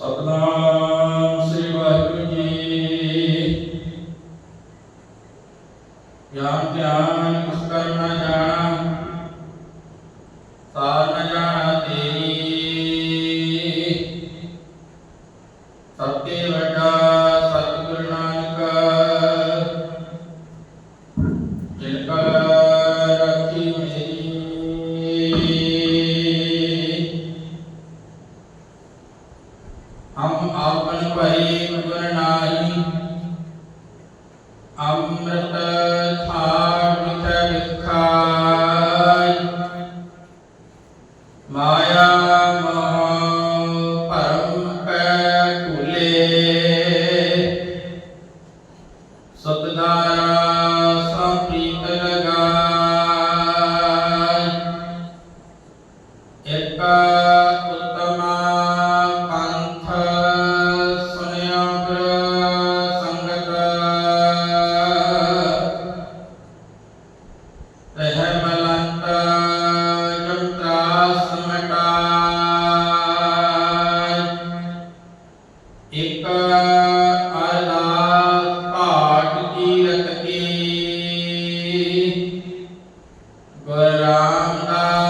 ਸਤਨਾਮ ਸ੍ਰੀ ਵਾਹਿਗੁਰੂ ਜੀ। ਗਿਆਨ ਧਿਆਨ ਕੁਸ ਕਰਨਾ ਜਾਣਾ ਸਾਰ ਨਾ ਜਾਣਾ ਹਮ ਆਪਨ ਭਈ ਗੁਰ ਨਾਹੀ ਅੰਮ੍ਰਿਤ ਥਾਰ ਮਿਤ ਵਿਖਾਈ ਮਾਇਆ ਮੋਹ ਪਰਮ ਪੈ ਕੁਲੇ ਸਤਨਾਰਾ ਸੰਪ੍ਰੀਤ ਲਗਾਈ। ਇੱਕ ਪਰ ਰਾਮ ਦਾ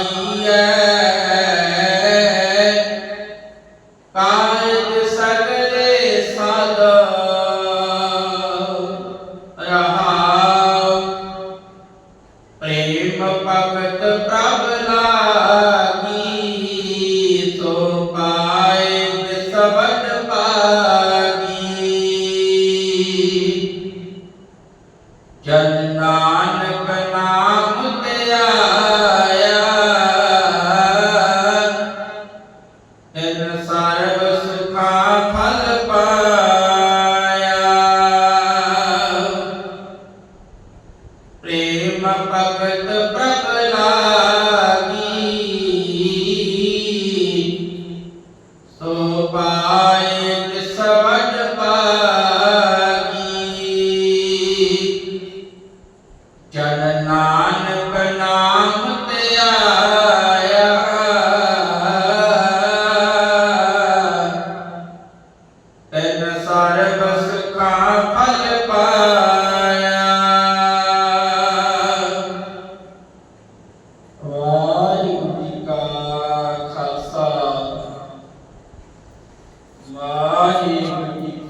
الله আমিন